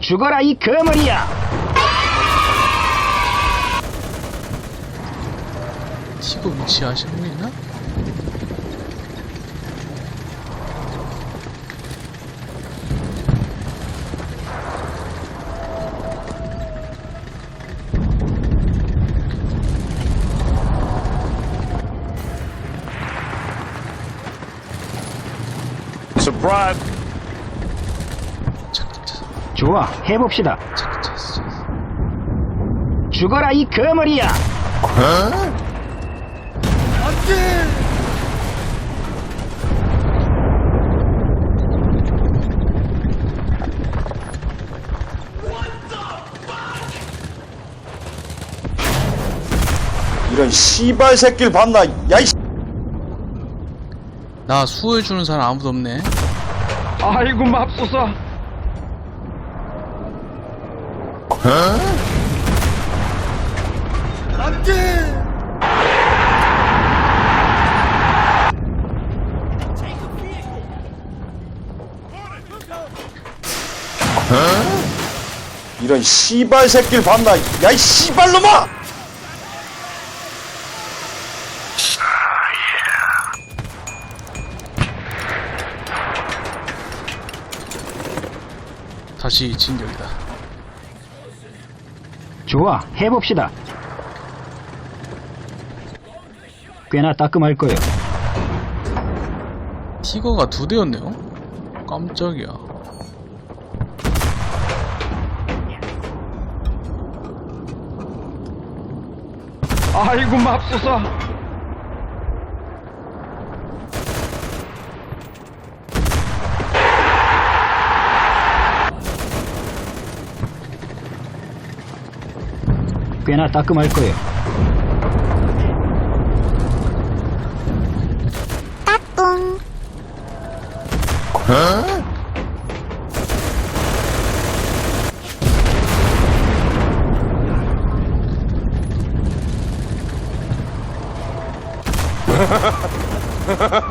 죽어라 이 거머리야! 티거 위치 아시는 분 있나? Surprise! 좋아, 해봅시다. 죽어라 이 거머리야! 이런 씨발 새끼를 봤나? 야이 나 수호해 주는 사람 아무도 없네 아이고 맙소사! 이런 씨발 새끼를 봤나? 야이 씨발 놈아! 다시 진격이다 좋아, 해봅시다. 꽤나 따끔할 거예요. 티거가 두 대였네요 깜짝이야 아이고 맙소사! 꽤나 따끔할 거예요.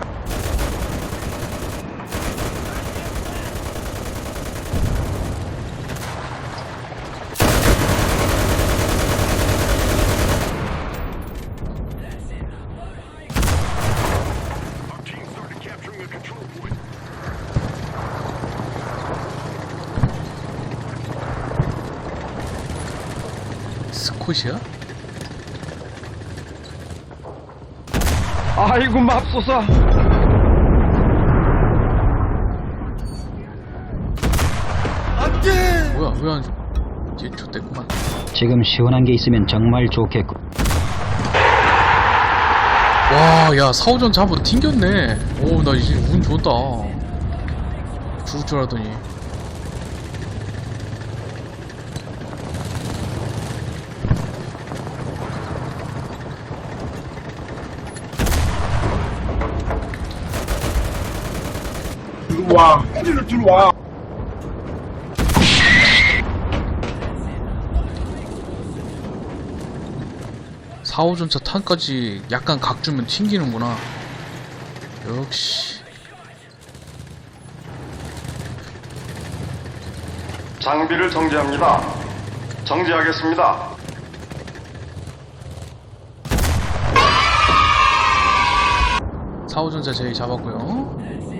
스콧이야? 아이고 맙소사! 뭐야 왜안 죽어 뒤에 좆됐구만 지금 시원한 게 있으면 정말 좋겠고. 와야 사오전 잡아 튕겼네 오나 이제 운 좋다 죽을 줄 알았더니 들어와. 어디로 들어와. 사오전차 탄까지 약간 각 주면 튕기는구나 역시 장비를 정지합니다. 정지하겠습니다. 사오전차 제이 잡았고요